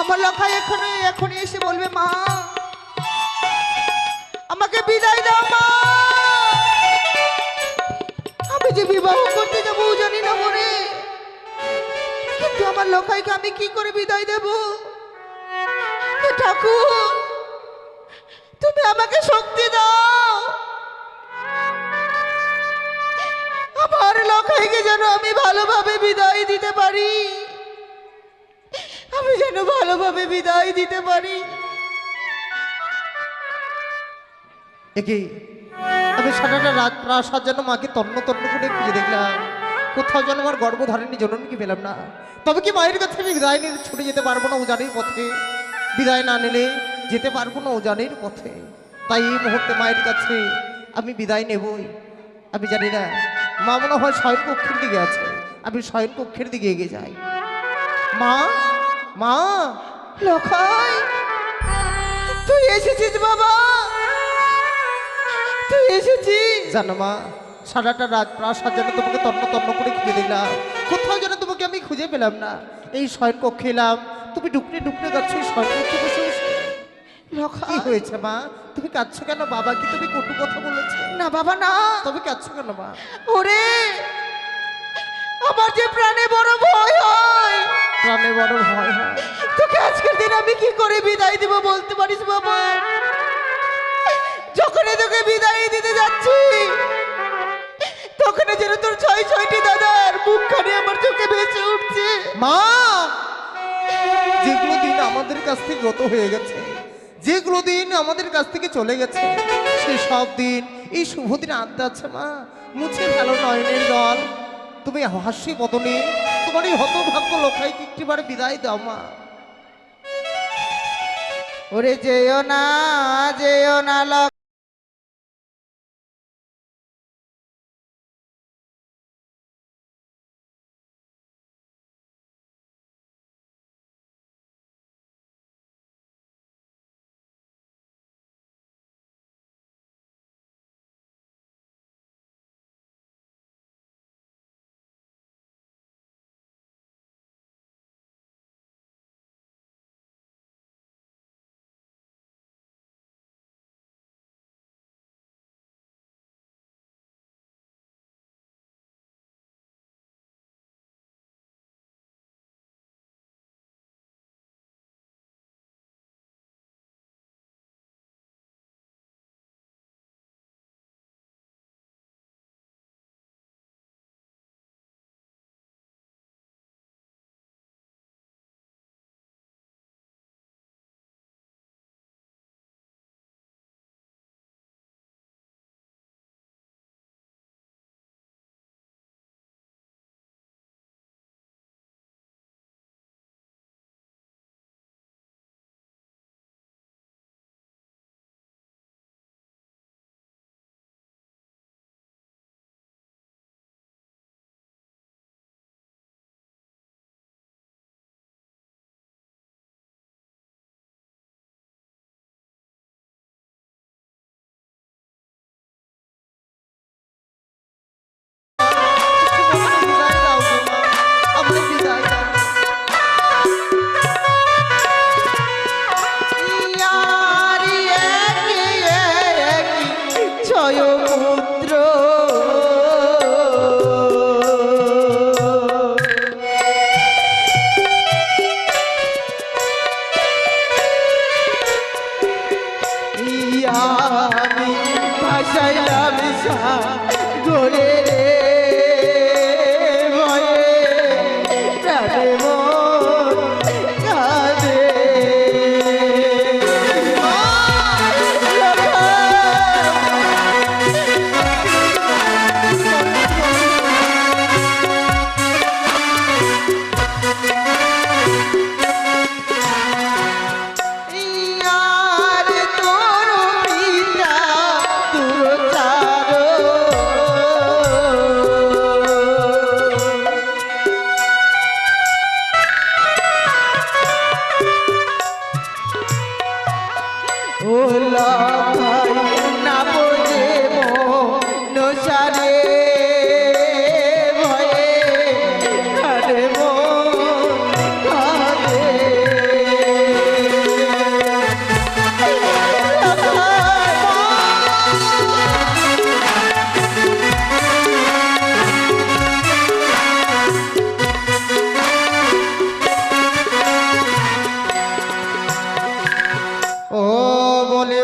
আমার লখাই এখনই এখনই এসে বলবে, মা, আমাকে বিদায় দাও, মা। আমি যে বিবাহ করতে যাব জানি না মনে কিন্তু আমার লখাইকে আমি কি করে বিদায় দেব? ঠাকুর, তুমি আমাকে শক্তি দাও। আমার লখাইকে যেন আমি ভালোভাবে বিদায় দিতে পারি। আমি যেন ভালোভাবে বিদায় দিতে পারি। একে আমি সারাটা রাত প্রাসাদ যেন মাকে তন্ন তন্ন করে খুঁজে দেখলাম। কোথাও যেন আমার গর্ব গর্ভধারিণী জননকে পেলাম না। তবে কি মায়ের কাছে আমি বিদায় নিয়ে ছুটে যেতে পারব না উজানের পথে? বিদায় না নিলে যেতে পারব না উজানের পথে। তাই এই মুহূর্তে মায়ের কাছে আমি বিদায় নেবই। আমি জানি না, মা মনে হয় শয়ন কক্ষের দিকে আছে। আমি শয়ন কক্ষের দিকে এগিয়ে যাই। মা মা লখাই তুই এসেছিস বাবা। তুই এসেছিস। জানো মা সারাটা রাত প্রাসাদ যেন তোমাকে তন্ন তন্ন করে খুঁজে দিলাম কোথাও যেন তোমাকে আমি খুঁজে পেলাম না। এই শয়ন কক্ষে এলাম তুমি ডুকরে ডুকরে যাচ্ছ এই শয়ন কক্ষে বসে। কি হয়েছে মা? তুমি কাঁদছো কেন? বাবা কি তুমি কটু কথা বলেছে? না বাবা না। তবে কাঁদছো কেন মা? ওরে আমার যে প্রাণে বড় ভয় হয়। প্রাণে বড় ভয় হয়। তোকে আজকের দিন আমি কি করে বিদায় দিব বলতে পারিস বাবা? যখনই তোকে বিদায় দিতে যাচ্ছি তখন যেন তোর ছয় ছয়টি দাদার মুখখানে আমার চোখে ভেসে উঠছে। মা যেগুলো দিন আমাদের কাছ থেকে গত হয়ে গেছে যেগুলো দিন আমাদের কাছ থেকে চলে গেছে সে সব দিন এই শুভ দিনে আনতে আছে মা। মুছে ভালো নয়নের জল। তুমি হাসি বদনে তোমার এই হতভাগ্য লোকাইকে একটিবার বিদায় দাও মা। ওরে যেও না যেও না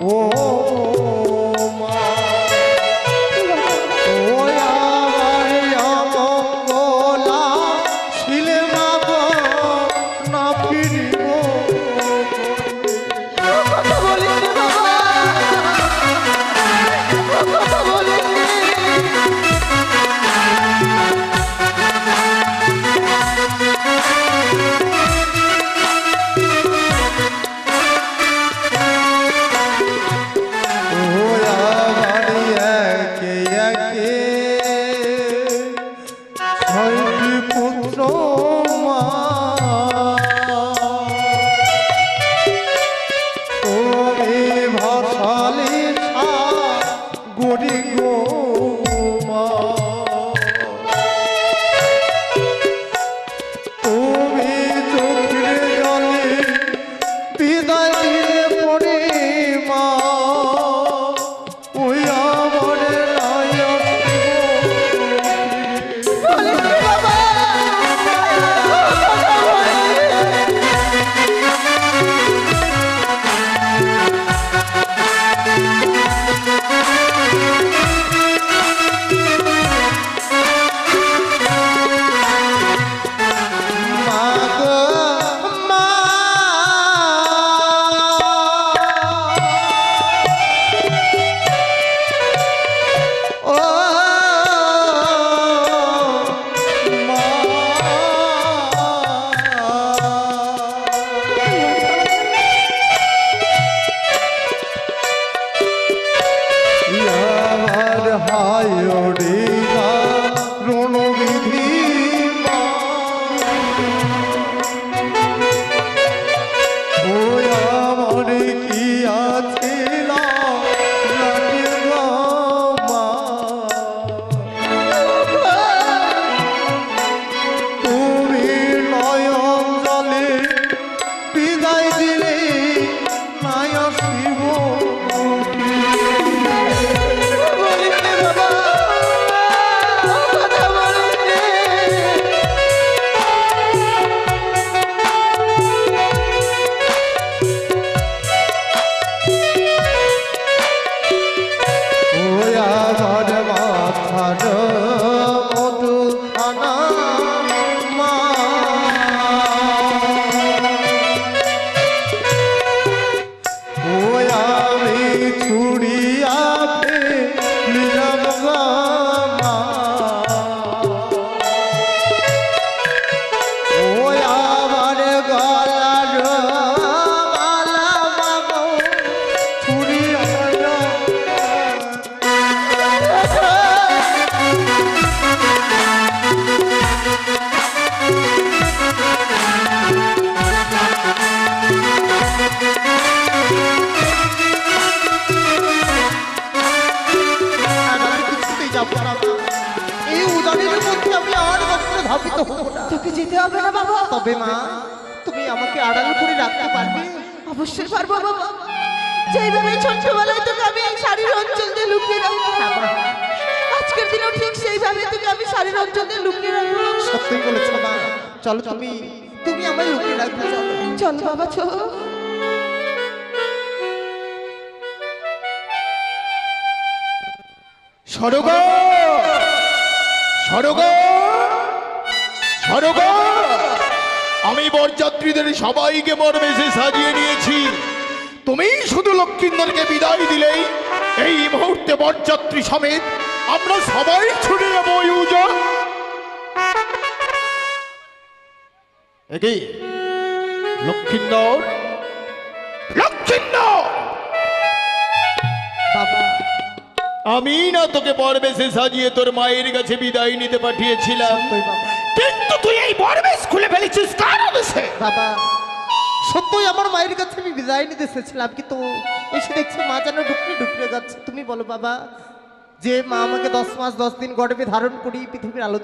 ও আমার হায়রে পারবে মা। তুমি আমাকে আড়াল করে রাখতে পারবে? অবশ্যই পারব বাবা। যেভাবে ছোটবেলায় তোকে আমি এই শাড়ির অঞ্চল দিয়ে লুকিয়ে রাখব হ্যাঁ, আজকের দিনও ঠিক সেইভাবে তোকে আমি শাড়ির অঞ্চল দিয়ে লুকিয়ে রাখব সত্যি বলেছ মা। চলো তুমি তুমি আমায় লুকিয়ে রাখবে চলো বাবা চলো। সরগ! সরগ! সরগ! আমি বরযাত্রীদের সবাইকে বরবেশে সাজিয়ে নিয়েছি। তুমি শুধু লক্ষ্মীন্দরকে বিদায় দিলেই এই মুহূর্তে বরযাত্রী সমেত আমরা সবাই ছুটে যাব ইউজা। লক্ষ্মীন্দর? লক্ষ্মীন্দর! বাবা। আমি না তোকে বরবেশে সাজিয়ে তোর মায়ের কাছে বিদায় নিতে পাঠিয়েছিলাম। কিন্তু তুই এই বরবেশ স্কুলে ফেলেছিস কার আদেশে? বাবা, সত্যই আমার মায়ের কাছে আমি বিদায় নিতে এসেছিলাম, কিন্তু এসে দেখছি মা যেন ডুকরে ডুকরে যাচ্ছে। তুমি বলো বাবা, যে মা আমাকে দশ মাস, দশ দিন গর্বে ধারণ করি পৃথিবীর আলো